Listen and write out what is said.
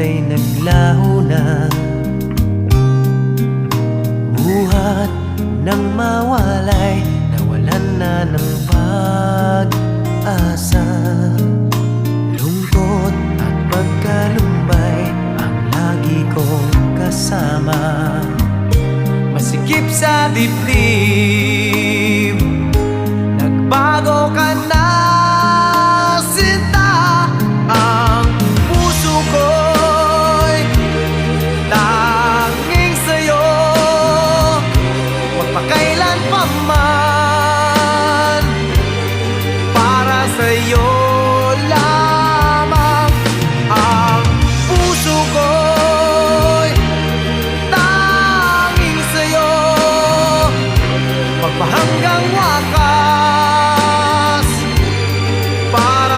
ay naglaho na. Buhat ng mawalay Nawalan na ng pag-asa. Lungkot at pagkalumbay Ang lagi kong kasama. Masikip sa dibdib 在游